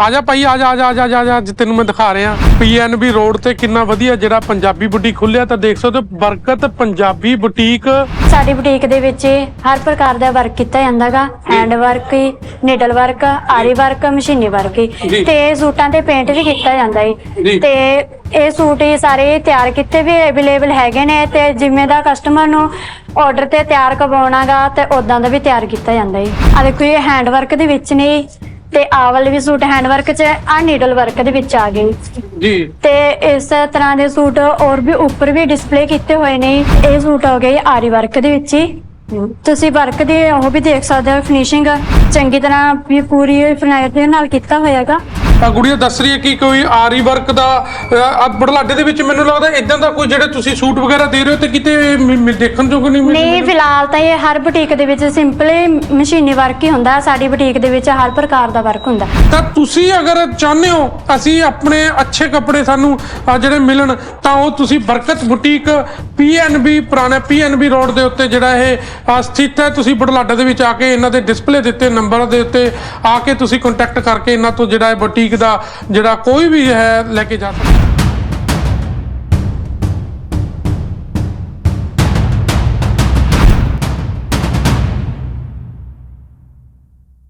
ਆ ਜਾ ਭਾਈ ਆ ਜਾ ਆ ਜਾ ਆ ਜਾ, ਆ ਜਾ ਅੱਜ ਤੈਨੂੰ ਮੈਂ ਦਿਖਾ ਰਿਹਾ। ਪੀਐਨਬੀ ਰੋਡ ਤੇ ਕਿੰਨਾ ਵਧੀਆ ਜਿਹੜਾ ਪੰਜਾਬੀ ਬੁਟੀਕ ਖੁੱਲਿਆ ਤਾਂ ਦੇਖ ਸਕਦੇ ਹੋ ਬਰਕਤ ਪੰਜਾਬੀ ਬੁਟੀਕ। ਸਾਡੀ ਬੁਟੀਕ ਦੇ ਵਿੱਚ ਹਰ ਪ੍ਰਕਾਰ ਦਾ ਵਰਕ ਕੀਤਾ ਜਾਂਦਾਗਾ ਹੈਂਡ ਵਰਕ ਨੀਡਲ ਵਰਕ ਆਰੀ ਵਰਕ ਮਸ਼ੀਨੀ ਵਰਕ ਜੀ। ਤੇ ਸੂਟਾਂ ਤੇ ਪੇਂਟ ਵੀ ਕੀਤਾ ਜਾਂਦਾ ਜੀ। ਹੈ ਤੇ ਇਹ ਸੂਟ ਹੀ ਸਾਰੇ ਤਿਆਰ ਕੀਤੇ ਵੀ ਅਵੇਲੇਬਲ ਹੈਗੇ ਨੇ ਤੇ ਜਿਵੇਂ ਦਾ ਕਸਟਮਰ ਨੂੰ ਆਰਡਰ ਤੇ ਤਿਆਰ ਕਰਵਾਉਣਾਗਾ ਤੇ ਉਦਾਂ ਦਾ ਵੀ ਤਿਆਰ ਕੀਤਾ ਜਾਂਦਾ ਹੈ ਆ ਦੇਖੋ ਇਹ ਹੈਂਡ ਵਰਕ ਦੇ ਵਿੱਚ ਨੇ। ਤੇ ਆਹ ਵਾਲੇ ਵੀ ਸੂਟ ਹੈਂਡ ਵਰਕ ਚ ਆ ਨੀਡਲ ਵਰਕ ਦੇ ਵਿੱਚ ਆ ਗਏ। ਜੀ। ਤੇ ਇਸ ਤਰ੍ਹਾਂ ਦੇ ਸੂਟ ਹੋਰ ਵੀ ਉੱਪਰ ਵੀ ਡਿਸਪਲੇ ਕੀਤੇ ਹੋਏ ਨੇ। ਇਹ ਸੂਟ ਹੋ ਗਏ ਆਰੀ ਵਰਕ ਦੇ ਵਿੱਚ ਹੀ। ਤੁਸੀਂ ਵਰਕ ਦੀ ਉਹ ਵੀ ਦੇਖ ਸਕਦੇ ਹੋ ਫਿਨਿਸ਼ਿੰਗ ਚੰਗੀ ਤਰ੍ਹਾਂ ਵੀ ਪੂਰੀ ਫਰਨਾਈਟ ਦੇ ਨਾਲ ਕੀਤਾ ਹੋਇਆਗਾ ਆ ਗੁੜੀਆ ਦੱਸ ਰਹੀ ਹੈ ਕਿ ਕੋਈ ਆਰੀ ਵਰਕ ਦਾ ਆ ਬੜਲਾਡੇ ਦੇ ਵਿੱਚ ਮੈਨੂੰ ਲੱਗਦਾ ਇਦਾਂ ਦਾ ਕੋਈ ਜਿਹੜੇ ਤੁਸੀਂ ਸੂਟ ਵਗੈਰਾ ਦੇ ਰਹੇ ਹੋ ਤੇ ਕਿਤੇ ਮ- ਮ- ਦੇਖਣ ਯੋਗ ਨਹੀਂ ਮਿਲ- ਨਹੀਂ ਫਿਲਹਾਲ ਤਾਂ ਇਹ ਹਰ ਬੁਟੀਕ ਦੇ ਵਿੱਚ ਸਿੰਪਲੀ ਮਸ਼ੀਨੀ ਵਰਕ ਹੀ ਹੁੰਦਾ ਸਾਡੀ ਬੁਟੀਕ ਦੇ ਵਿੱਚ ਹਰ ਪ੍ਰਕਾਰ ਦਾ ਵਰਕ ਹੁੰਦਾ। ਤਾਂ ਤੁਸੀਂ ਅਗਰ ਚਾਹੁੰਦੇ ਹੋ ਅਸੀਂ ਆਪਣੇ ਅੱਛੇ ਕੱਪੜੇ ਸਾਨੂੰ ਆ ਜਿਹੜੇ ਮਿਲਣ ਤਾਂ ਉਹ ਤੁਸੀਂ ਬਰਕਤ ਬੁਟੀਕ ਪੀਐਨਬੀ ਪੁਰਾਣਾ ਪੀਐਨਬੀ ਰੋਡ ਦੇ ਉੱਤੇ ਜਿਹੜਾ ਇਹ ਆ, ਸਥਿਤ ਹੈ ਤੁਸੀਂ ਬੜਲਾਡਾ ਦੇ ਵਿੱਚ ਆ ਕੇ ਇਹਨਾਂ ਦੇ ਡਿਸਪਲੇ ਦਿੱਤੇ ਨੰਬਰ ਦੇ ਉੱਤੇ ਆ ਕੇ ਤੁਸੀਂ ਕੰਟੈਕਟ ਕਰਕੇ ਇਹਨਾਂ ਤੋਂ ਜਿਹੜਾ ਇਹ ਬੁਟੀਕ ਦਾ ਜਿਹੜਾ ਕੋਈ ਵੀ ਹੈ ਲੈ ਕੇ ਜਾ ਸਕਦਾ।